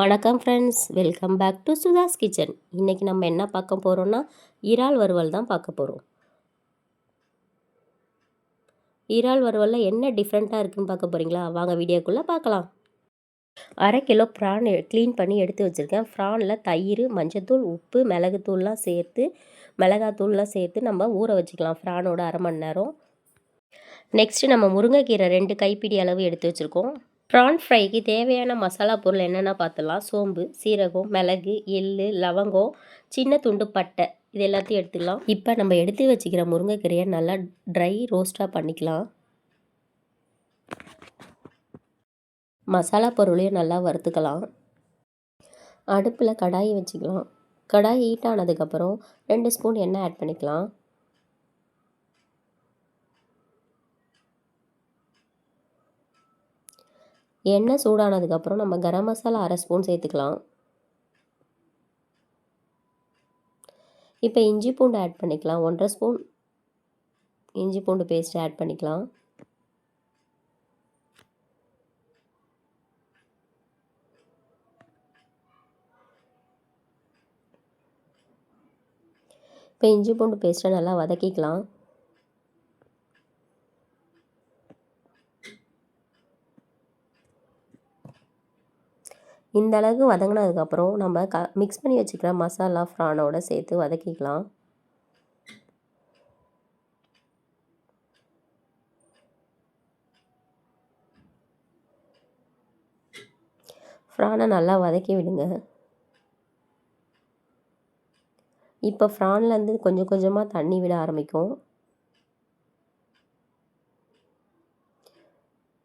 வணக்கம் friends welcome back to Sudha's kitchen இன்றைக்கி நம்ம என்ன பார்க்க போகிறோன்னா இறால் வறுவல் தான் பார்க்க போகிறோம் இறால் வறுவலில் என்ன டிஃப்ரெண்ட்டாக இருக்குதுன்னு பார்க்க போகிறீங்களா வாங்க வீடியோக்குள்ளே பார்க்கலாம். அரை கிலோ ப்ரான் க்ளீன் பண்ணி எடுத்து வச்சுருக்கேன். ப்ரானில் தயிர் மஞ்சத்தூள் உப்பு மிளகுத்தூள்லாம் சேர்த்து மிளகாத்தூள்லாம் சேர்த்து நம்ம ஊற வச்சுக்கலாம். ப்ரானோட அரை மணி நேரம். நெக்ஸ்ட்டு நம்ம முருங்கைக்கீரை ரெண்டு கைப்பிடி அளவு எடுத்து வச்சுருக்கோம். ப்ரான் ஃப்ரைக்கு தேவையான மசாலா பொருள் என்னென்ன பார்த்துலாம் சோம்பு சீரகம் மிளகு எள் லவங்கம் சின்ன துண்டு பட்டை. இது எல்லாத்தையும் எடுத்துக்கலாம். இப்போ நம்ம எடுத்து வச்சுக்கிற முருங்கைக்கீரையை நல்லா ட்ரை ரோஸ்ட்டாக பண்ணிக்கலாம். மசாலா பொருளையும் நல்லா வறுத்துக்கலாம். அடுப்பில் கடாயை வச்சுக்கலாம். கடாய் ஹீட் ஆனதுக்கப்புறம் ரெண்டு ஸ்பூன் எண்ணெய் ஆட் பண்ணிக்கலாம். எண்ணெய் சூடானதுக்கப்புறம் நம்ம கரம் மசாலா அரை ஸ்பூன் சேர்த்துக்கலாம். இப்போ இஞ்சி பூண்டு ஆட் பண்ணிக்கலாம். ஒன்றரை ஸ்பூன் இஞ்சி பூண்டு பேஸ்ட் ஆட் பண்ணிக்கலாம். இப்போ இஞ்சி பூண்டு பேஸ்ட்டை நல்லா வதக்கிக்கலாம். இந்த அளவுக்கு வதங்கினதுக்கப்புறம் நம்ம க மிக்ஸ் பண்ணி வச்சுக்கிற மசாலா ஃப்ரானோட சேர்த்து வதக்கிக்கலாம். ஃப்ரானை நல்லா வதக்கி விடுங்க. இப்போ ஃப்ரான்லேருந்து கொஞ்சம் கொஞ்சமாக தண்ணி விட ஆரம்பிக்கும்.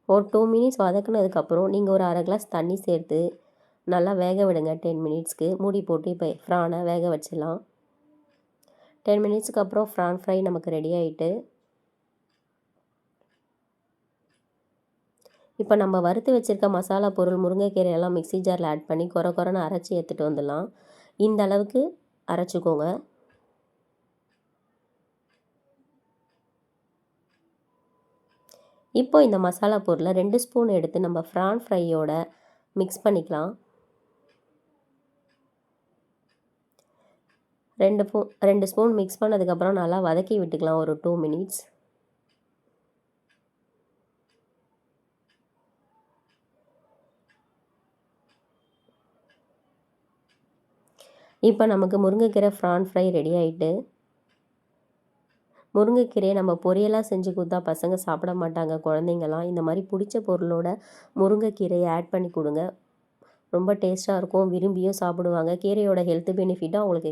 ஒரு டூ மினிட்ஸ் வதக்குனதுக்கப்புறம் நீங்கள் ஒரு அரை கிளாஸ் தண்ணி சேர்த்து நல்லா வேக விடுங்க டென் மினிட்ஸ்க்கு மூடி போட்டு இப்போ ஃப்ரானை வேக வச்சிடலாம். டென் மினிட்ஸ்க்கு அப்புறம் ஃப்ரான் ஃப்ரை நமக்கு ரெடி ஆகிட்டு இப்போ நம்ம வறுத்து வச்சுருக்க மசாலா பொருள் முருங்கைக்கீரை எல்லாம் மிக்சி ஜாரில் ஆட் பண்ணி குறை குறைன்னு அரைச்சி எடுத்துகிட்டு வந்துடலாம். இந்த அளவுக்கு அரைச்சிக்கோங்க. இப்போ இந்த மசாலா பொருளை ரெண்டு ஸ்பூன் எடுத்து நம்ம ஃப்ரான் ஃப்ரையோட மிக்ஸ் பண்ணிக்கலாம். ரெண்டு ஸ்பூ ரெண்டு ஸ்பூன் மிக்ஸ் பண்ணதுக்கப்புறம் நல்லா வதக்கி விட்டுக்கலாம். ஒரு டூ மினிட்ஸ் இப்போ நமக்கு முருங்கைக்கீரை ஃப்ரான் ஃப்ரை ரெடி ஆகிட்டு முருங்கைக்கீரையை நம்ம பொரியலாக செஞ்சு கொடுத்தா பசங்க சாப்பிட மாட்டாங்க குழந்தைங்களாம் இந்த மாதிரி பிடிச்ச பொருளோட முருங்கைக்கீரையை ஆட் பண்ணி கொடுங்க. ரொம்ப டேஸ்ட்டாக இருக்கும். விரும்பியும் சாப்பிடுவாங்க. கீரையோட ஹெல்த் பெனிஃபிட்டும் அவங்களுக்கு